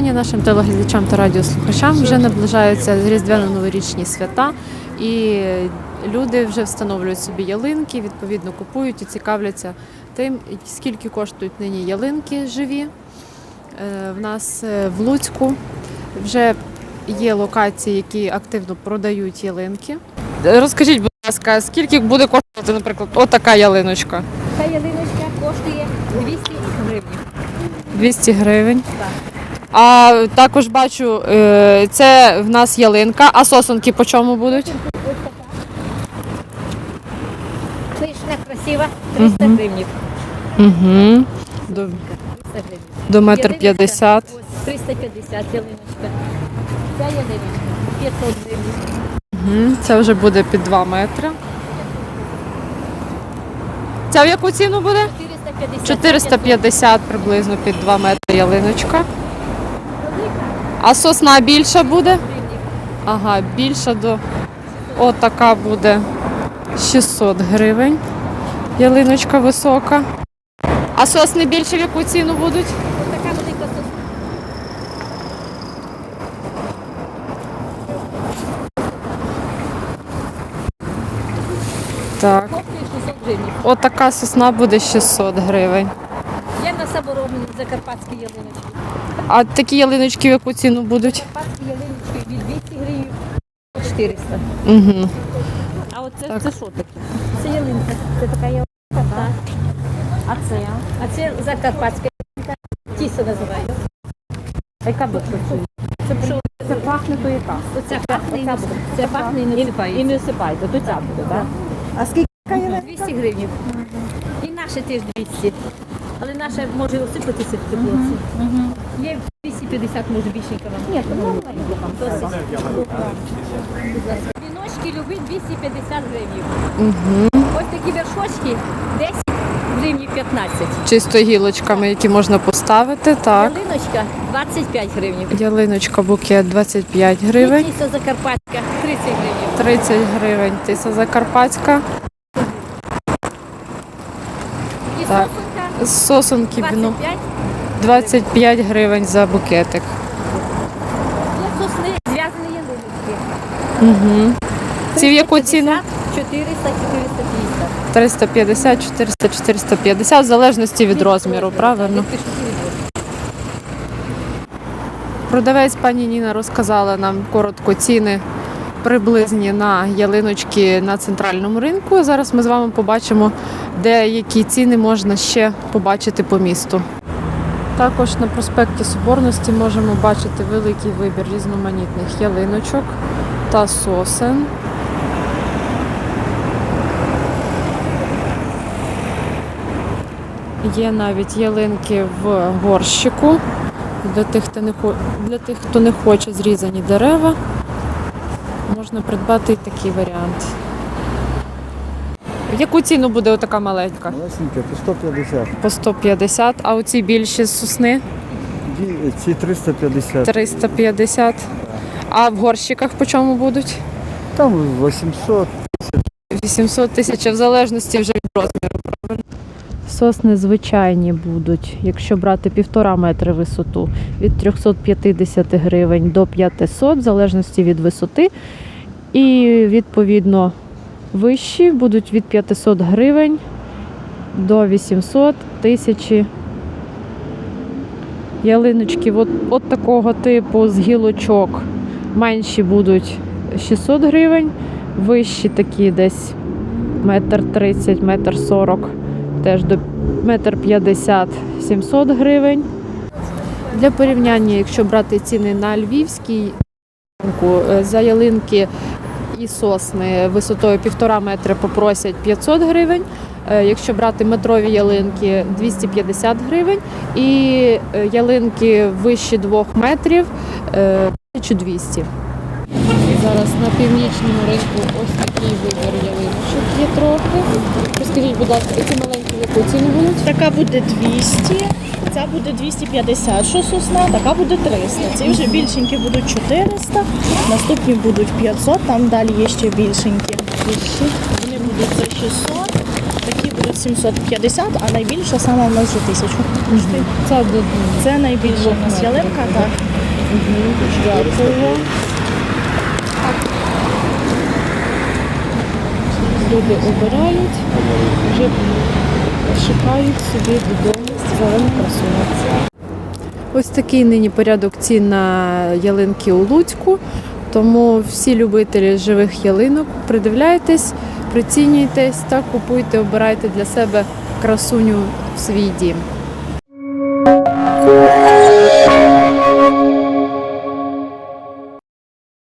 вітання нашим телеглядачам та радіослухачам. Вже наближаються різдвяно-новорічні свята, і люди вже встановлюють собі ялинки, відповідно купують і цікавляться тим, скільки коштують нині ялинки живі. Е, В нас е, в Луцьку вже є локації, які активно продають ялинки. Розкажіть, будь ласка, скільки буде коштувати, наприклад, отака ялиночка? Ця ялиночка коштує 200 гривень. 200 гривень. Так. А також бачу, е, це в нас ялинка, а сосунки по чому будуть? Пишна, красива, 300 Мгм. гривень. Угу. До, до метр п'ятдесят. ось 350 ялиночка. Ця ялиночка 500 гривень. Угу. Це вже буде під 2 метри. Ця в яку ціну буде? 450. 450 приблизно під 2 метри ялиночка. А сосна більша буде? Ага, більша до. Отака буде 600 гривень. Ялиночка висока. А сосни більше в яку ціну будуть? Така велика сосна. Так. Коштує 600. Отака сосна буде 600 гривень. Є на саморобні закарпатські ялиночки. А такі ялиночки в яку ціну будуть? Ялиночки від 200 гривень до 400. Угу. А оце Так. це що таке? Це ялинка. Це така ялинка, так. А це? А це закарпатська ялинка. Тісо називають. А яка буде? Це що? Це пахне, то яка? Оця пахне і не Це пахне і не І не то ця буде, так? А скільки є? 200 гривень. І наше теж 200. Але наша може осипатися в теплиці. Є 250, може більшенька вам. Ні, то треба. Віночки любі 250 гривень. Угу. Ось такі вершочки 10 гривень 15. Чисто гілочками, які можна поставити. Так. Ялиночка 25 гривень. Ялиночка букет 25 гривень. Тісо закарпатська 30 гривень. 30 гривень. Тиса закарпатська. І Так. З сосунки ну, 25. 25 гривень за букетик. Є сосни зв'язані ялиночки. Угу. Ці в яку ціну? 400, 450. 350, 400, 450, в залежності від розміру, правильно? Продавець пані Ніна розказала нам коротко ціни приблизні на ялиночки на центральному ринку. Зараз ми з вами побачимо, де які ціни можна ще побачити по місту. Також на проспекті Соборності можемо бачити великий вибір різноманітних ялиночок та сосен. Є навіть ялинки в горщику. Для тих, хто не для тих, хто не хоче зрізані дерева, можна придбати і такий варіант. Яку ціну буде отака маленька? Малесеньке, по 150. По 150, а оці більші з сосни Ці 350. 350. А в горщиках по чому будуть? Там 800. 800 тисяч, в залежності вже від розміру, правильно? Сосни звичайні будуть, якщо брати півтора метри висоту, від 350 гривень до 500, в залежності від висоти. І відповідно вищі будуть від 500 гривень до 800 тисячі. Ялиночки от, от такого типу з гілочок менші будуть 600 гривень, вищі такі десь метр тридцять, метр сорок, теж до метр п'ятдесят, 700 гривень. Для порівняння, якщо брати ціни на львівський е, за ялинки і сосни висотою півтора метри попросять 500 гривень. Е, Якщо брати метрові ялинки 250 гривень і е, ялинки вищі 2 метрів е, 1200. Зараз на північному ринку ось такий вибір ялиночок є трохи. Розкажіть, будь ласка, ці маленькі яку ціну будуть? Така буде 200, ця буде 250, що сосна, така буде 300. Ці вже більшенькі будуть 400, наступні будуть 500, там далі є ще більшенькі. Вони будуть за 600, такі будуть 750, а найбільша сама в нас вже 1000 коштує. Це Це найбільша у нас ялинка, так. Дякую. Люди обирають, вже шукають собі додому зелену красунок. Ось такий нині порядок цін на ялинки у Луцьку. Тому всі любителі живих ялинок придивляйтесь, прицінюйтесь та купуйте, обирайте для себе красуню в свій дім.